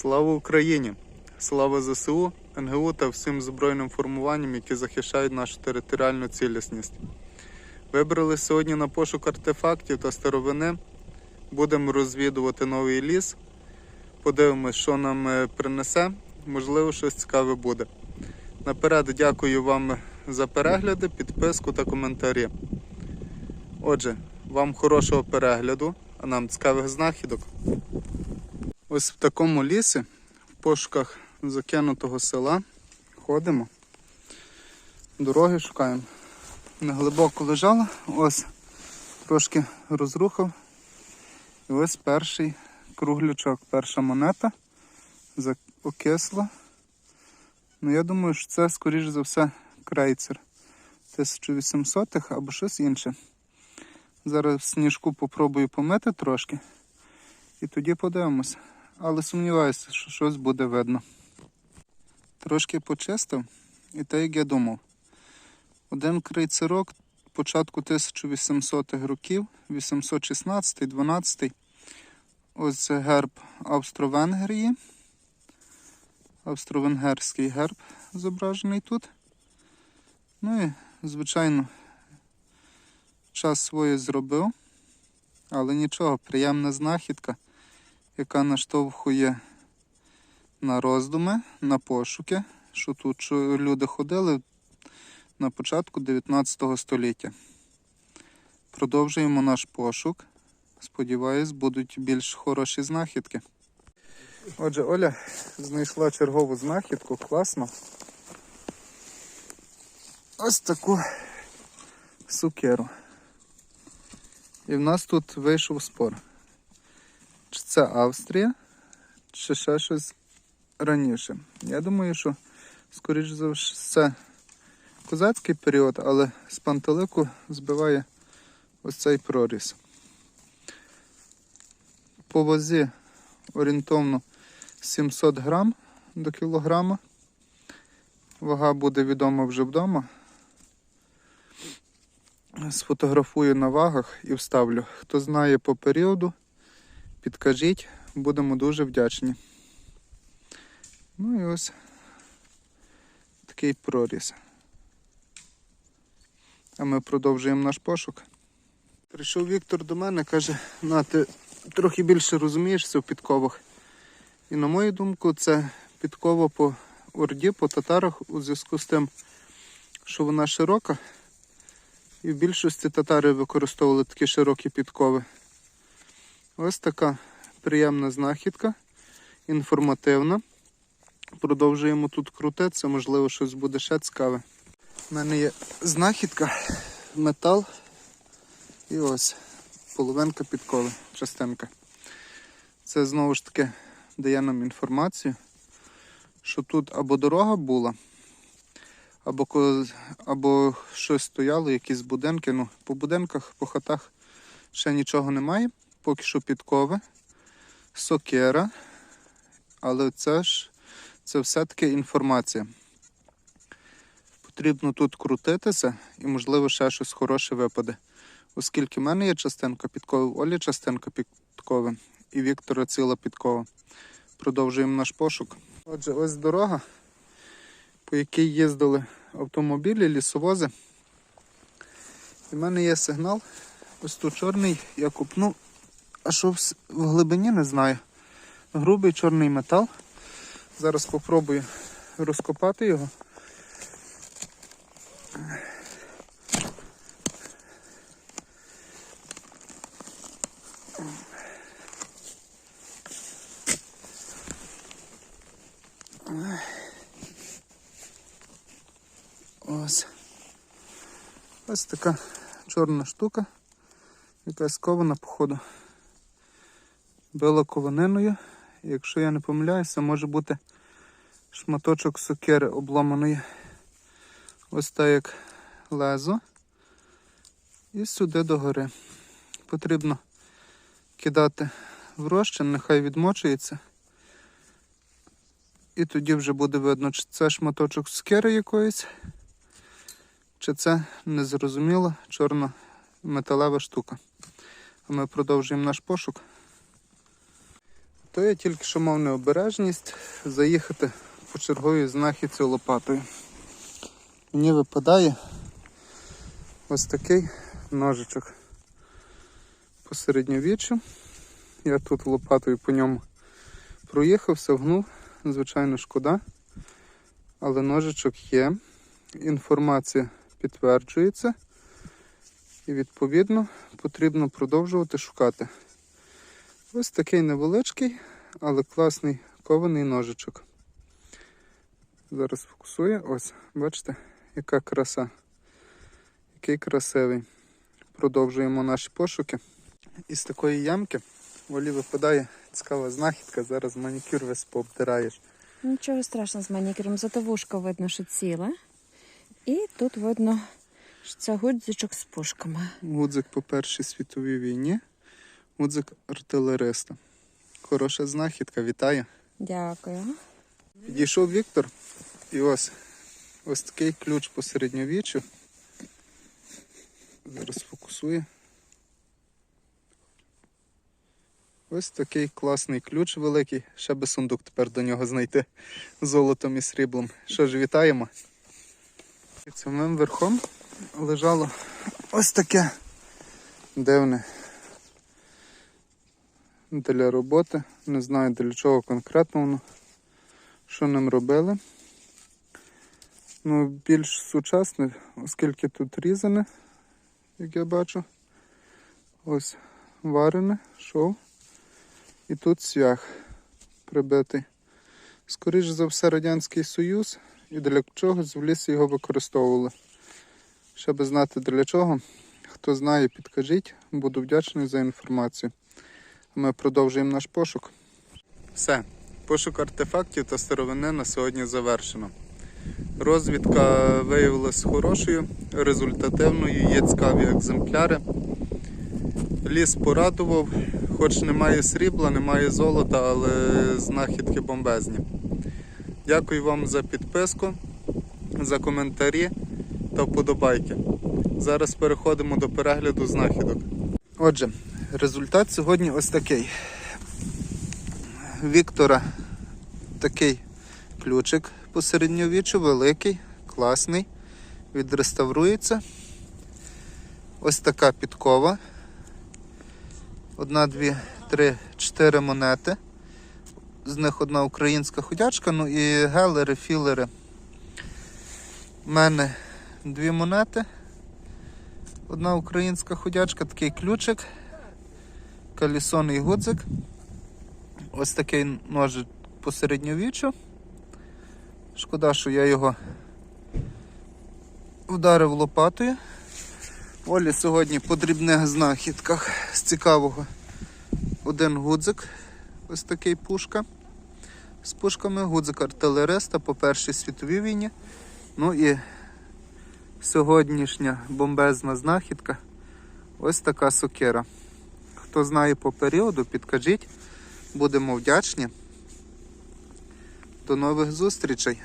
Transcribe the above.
Слава Україні! Слава ЗСУ, НГУ та всім збройним формуванням, які захищають нашу територіальну цілісність. Вибрали сьогодні на пошук артефактів та старовини. Будемо розвідувати новий ліс. Подивимось, що нам е, принесе. Можливо, щось цікаве буде. Наперед дякую вам за перегляди, підписку та коментарі. Отже, вам хорошого перегляду, а нам цікавих знахідок. Ось в такому лісі, в пошуках закинутого села, ходимо. Дороги шукаємо. Неглибоко лежала, ось трошки розрухав. І ось перший круглячок, перша монета окисла. Ну, я думаю, що це, скоріш за все, крейцер 1800-х або щось інше. Зараз сніжку попробую помити трошки і тоді подивимося. Але сумніваюся, що щось буде видно. Трошки почистив, і те, як я думав. Один крейцерок початку 1800-х років, 816-12. Ось це герб Австро-Венгрії. Австро-Венгерський герб зображений тут. Ну і, звичайно, час своє зробив, але нічого, приємна знахідка, яка наштовхує на роздуми, на пошуки, що тут що люди ходили на початку 19 століття. Продовжуємо наш пошук. Сподіваюсь, будуть більш хороші знахідки. Отже, Оля знайшла чергову знахідку, класно. Ось таку сукеру. І в нас тут вийшов спор. Чи це Австрія, чи ще щось раніше. Я думаю, що, скоріш за все, козацький період, але з пантелику збиває ось цей проріз. По вазі орієнтовно 700 грам до кілограма. Вага буде відома вже вдома. Сфотографую на вагах і вставлю. Хто знає по періоду, підкажіть, будемо дуже вдячні. Ну і ось такий проріз. А ми продовжуємо наш пошук. Прийшов Віктор до мене, каже, на ти трохи більше розумієшся в підковах. І на мою думку, це підкова по орді, по татарах у зв'язку з тим, що вона широка. І в більшості татари використовували такі широкі підкови. Ось така приємна знахідка, інформативна. Продовжуємо тут крутитися, можливо, щось буде ще цікаве. У мене є знахідка, метал і ось половинка підкови, частинка. Це знову ж таки дає нам інформацію, що тут або дорога була, або, або щось стояло, якісь будинки. Ну, по будинках, по хатах ще нічого немає. Поки що підкови, сокира. Але це ж це все-таки інформація. Потрібно тут крутитися і, можливо, ще щось хороше випаде. Оскільки в мене є частинка підкови, в Олі частинка підкови і Віктора ціла підкова. Продовжуємо наш пошук. Отже, ось дорога, по якій їздили автомобілі, лісовози. І в мене є сигнал. Ось тут чорний, я купну. А що в, глибині не знаю. Грубий чорний метал. Зараз спробую розкопати його. Ось. Ось така чорна штука, яка скована, походу. Била кованиною. І Якщо я не помиляюся, може бути шматочок сокири обломаної. Ось так як лезо. І сюди догори. Потрібно кидати в розчин, нехай відмочується. І тоді вже буде видно, чи це шматочок сокири якоїсь, чи це незрозуміла чорна металева штука. А ми продовжуємо наш пошук. То я тільки що мав необережність заїхати по черговій знахідці лопатою. Мені випадає ось такий ножичок по середньовіччю. Я тут лопатою по ньому проїхався, гнув, звичайно, шкода. Але ножичок є, інформація підтверджується, і відповідно потрібно продовжувати шукати. Ось такий невеличкий, але класний кований ножичок. Зараз фокусує. Ось, бачите, яка краса. Який красивий. Продовжуємо наші пошуки. Із такої ямки волі випадає цікава знахідка. Зараз манікюр весь пообдираєш. Нічого страшного з манікюром, зато вушко видно, що ціле. І тут видно, що це гудзичок з пушками. Гудзик по Першій світовій війні. Гудзик артилериста. Хороша знахідка, вітаю. Дякую. Підійшов Віктор, і ось ось такий ключ по середньовіччю. Зараз фокусує. Ось такий класний ключ великий. Ще би сундук тепер до нього знайти золотом і сріблом. Що ж, вітаємо. Під самим верхом лежало ось таке дивне для роботи. Не знаю для чого конкретно воно що ним робили. Ну, більш сучасне, оскільки тут різане, як я бачу. Ось варене, шов. І тут цвях прибитий. Скоріше за все, Радянський Союз і для чогось в лісі його використовували. Щоб знати для чого, хто знає, підкажіть, буду вдячний за інформацію. Ми продовжуємо наш пошук. Все. Пошук артефактів та старовини на сьогодні завершено. Розвідка виявилась хорошою, результативною, є цікаві екземпляри. Ліс порадував, хоч немає срібла, немає золота, але знахідки бомбезні. Дякую вам за підписку, за коментарі та вподобайки. Зараз переходимо до перегляду знахідок. Отже, результат сьогодні ось такий. Віктора такий ключик по середньовіччю, великий, класний, відреставрується. Ось така підкова. Одна, дві, три, чотири монети. З них одна українська ходячка, ну і гелери, філери. У мене дві монети. Одна українська ходячка, такий ключик, калісонний гудзик. Ось такий ножик по середньовіччю. Шкода, що я його вдарив лопатою. Олі сьогодні по дрібних знахідках з цікавого один гудзик, ось такий пушка. З пушками, гудзик артилериста по Першій світовій війні. Ну і сьогоднішня бомбезна знахідка ось така сокира. Хто знає по періоду, підкажіть. Будемо вдячні. До нових зустрічей!